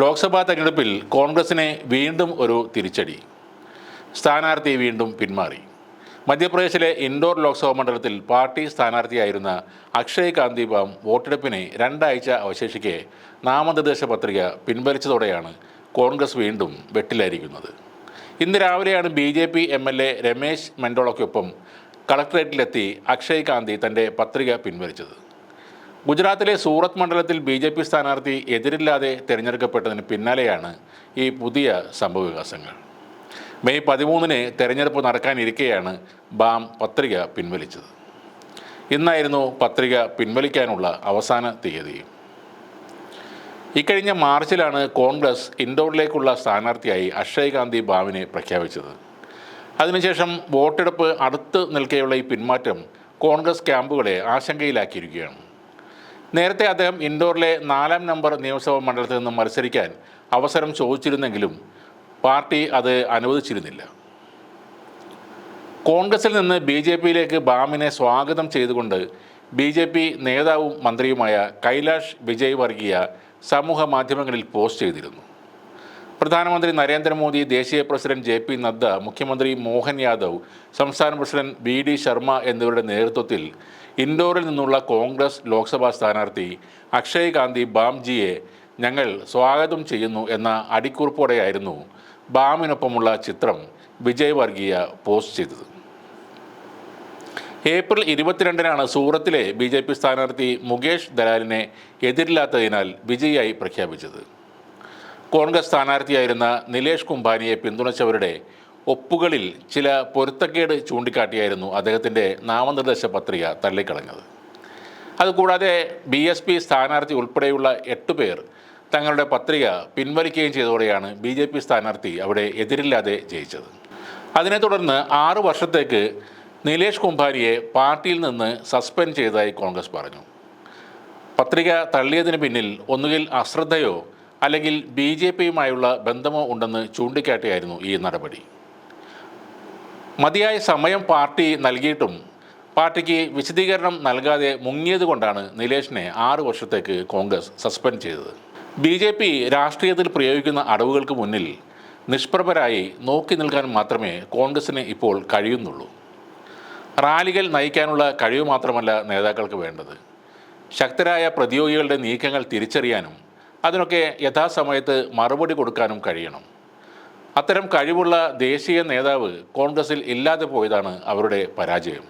ലോക്സഭാ തെരഞ്ഞെടുപ്പിൽ കോൺഗ്രസിനെ വീണ്ടും ഒരു തിരിച്ചടി. സ്ഥാനാർത്ഥി വീണ്ടും പിന്മാറി. മധ്യപ്രദേശിലെ ഇൻഡോർ ലോക്സഭാ മണ്ഡലത്തിൽ പാർട്ടി സ്ഥാനാർത്ഥിയായിരുന്ന അക്ഷയ് കാന്തിബാം വോട്ടെടുപ്പിന് രണ്ടാഴ്ച അവശേഷിക്കെ നാമനിർദ്ദേശ പത്രിക പിൻവലിച്ചതോടെയാണ് കോൺഗ്രസ് വീണ്ടും വെട്ടിലായിരിക്കുന്നത് ഇന്ന് രാവിലെയാണ് B J P M L A Ramesh മെൻഡോളയ്ക്കൊപ്പം കളക്ടറേറ്റിലെത്തി അക്ഷയ് കാന്തി തന്റെ പത്രിക പിൻവലിച്ചത്. ഗുജറാത്തിലെ സൂറത്ത് മണ്ഡലത്തിൽ ബി ജെ പി സ്ഥാനാർത്ഥി എതിരില്ലാതെ തിരഞ്ഞെടുക്കപ്പെട്ടതിന് പിന്നാലെയാണ് ഈ പുതിയ സംഭവവികാസങ്ങൾ മെയ് പതിമൂന്നിന് തെരഞ്ഞെടുപ്പ് നടക്കാനിരിക്കെയാണ് ബാം പത്രിക പിൻവലിച്ചത്. ഇന്നായിരുന്നു പത്രിക പിൻവലിക്കാനുള്ള അവസാന തീയതി. ഇക്കഴിഞ്ഞ മാർച്ചിലാണ് കോൺഗ്രസ് ഇൻഡോറിലേക്കുള്ള സ്ഥാനാർത്ഥിയായി അക്ഷയ് ഗാന്ധി ബാമിനെ പ്രഖ്യാപിച്ചത്. അതിനുശേഷം വോട്ടെടുപ്പ് അടുത്ത് നിൽക്കെയുള്ള ഈ പിന്മാറ്റം കോൺഗ്രസ് ക്യാമ്പുകളെ ആശങ്കയിലാക്കിയിരിക്കുകയാണ്. നേരത്തെ അദ്ദേഹം ഇൻഡോറിലെ നാലാം നമ്പർ നിയമസഭാ മണ്ഡലത്തിൽ നിന്ന് മത്സരിക്കാൻ അവസരം ചോദിച്ചിരുന്നെങ്കിലും പാർട്ടി അത് അനുവദിച്ചിരുന്നില്ല. കോൺഗ്രസിൽ നിന്ന് ബി ജെ പിയിലേക്ക് ബാമിനെ സ്വാഗതം ചെയ്തുകൊണ്ട് ബി ജെ പി നേതാവും മന്ത്രിയുമായ കൈലാഷ് വിജയ് വർഗീയ സമൂഹ മാധ്യമങ്ങളിൽ പോസ്റ്റ് ചെയ്തിരുന്നു. പ്രധാനമന്ത്രി നരേന്ദ്രമോദി ദേശീയ പ്രസിഡന്റ് ജെ പി നദ്ദ മുഖ്യമന്ത്രി മോഹൻ യാദവ് സംസ്ഥാന പ്രസിഡന്റ് വി ഡി ശർമ്മ എന്നിവരുടെ നേതൃത്വത്തിൽ ഇൻഡോറിൽ നിന്നുള്ള കോൺഗ്രസ് ലോക്സഭാ സ്ഥാനാർത്ഥി അക്ഷയ് ഗാന്ധി ബാംജിയെ ഞങ്ങൾ സ്വാഗതം ചെയ്യുന്നു എന്ന അടിക്കുറിപ്പോടെയായിരുന്നു ബാമിനൊപ്പമുള്ള ചിത്രം വിജയ് വർഗീയ പോസ്റ്റ് ചെയ്തത്. ഏപ്രിൽ ഇരുപത്തിരണ്ടിനാണ് സൂറത്തിലെ ബി ജെ പി സ്ഥാനാർത്ഥി മുകേഷ് ദലാലിനെ എതിരില്ലാത്തതിനാൽ വിജയിയായി പ്രഖ്യാപിച്ചത്. കോൺഗ്രസ് സ്ഥാനാർത്ഥിയായിരുന്ന നിലേഷ് കുംഭാനിയെ പിന്തുണച്ചവരുടെ ഒപ്പുകളിൽ ചില പൊരുത്തക്കേട് ചൂണ്ടിക്കാട്ടിയായിരുന്നു അദ്ദേഹത്തിന്റെ നാമനിർദ്ദേശ പത്രിക തള്ളിക്കളഞ്ഞത്. അതുകൂടാതെ ബി എസ് പി സ്ഥാനാർത്ഥി ഉൾപ്പെടെയുള്ള എട്ട് പേർ തങ്ങളുടെ പത്രിക പിൻവലിക്കുകയും ചെയ്തതോടെയാണ് ബി ജെ പി സ്ഥാനാർത്ഥി അവിടെ എതിരില്ലാതെ ജയിച്ചത്. അതിനെ തുടർന്ന് ആറ് വർഷത്തേക്ക് നിലേഷ് കുംഭാരിയെ പാർട്ടിയിൽ നിന്ന് സസ്പെൻഡ് ചെയ്തതായി കോൺഗ്രസ് പറഞ്ഞു. പത്രിക തള്ളിയതിന് പിന്നിൽ ഒന്നുകിൽ അശ്രദ്ധയോ അല്ലെങ്കിൽ ബി ജെ പിയുമായുള്ള ബന്ധമോ ഉണ്ടെന്ന് ചൂണ്ടിക്കാട്ടിയായിരുന്നു ഈ നടപടി. മതിയായ സമയം പാർട്ടി നൽകിയിട്ടും പാർട്ടിക്ക് വിശദീകരണം നൽകാതെ മുങ്ങിയത് കൊണ്ടാണ് നിലേഷിനെ ആറ് വർഷത്തേക്ക് കോൺഗ്രസ് സസ്പെൻഡ് ചെയ്തത്. ബി ജെ പി രാഷ്ട്രീയത്തിൽ പ്രയോഗിക്കുന്ന അടവുകൾക്ക് മുന്നിൽ നിഷ്പ്രഭരായി നോക്കി നിൽക്കാൻ മാത്രമേ കോൺഗ്രസിന് ഇപ്പോൾ കഴിയുന്നുള്ളൂ. റാലികൾ നയിക്കാനുള്ള കഴിവ് മാത്രമല്ല നേതാക്കൾക്ക് വേണ്ടത്. ശക്തരായ പ്രതിയോഗികളുടെ നീക്കങ്ങൾ തിരിച്ചറിയാനും അതിനൊക്കെ യഥാസമയത്ത് മറുപടി കൊടുക്കാനും കഴിയണം. അത്തരം കഴിവുള്ള ദേശീയ നേതാവ് കോൺഗ്രസിൽ ഇല്ലാതെ പോയതാണ് അവരുടെ പരാജയം.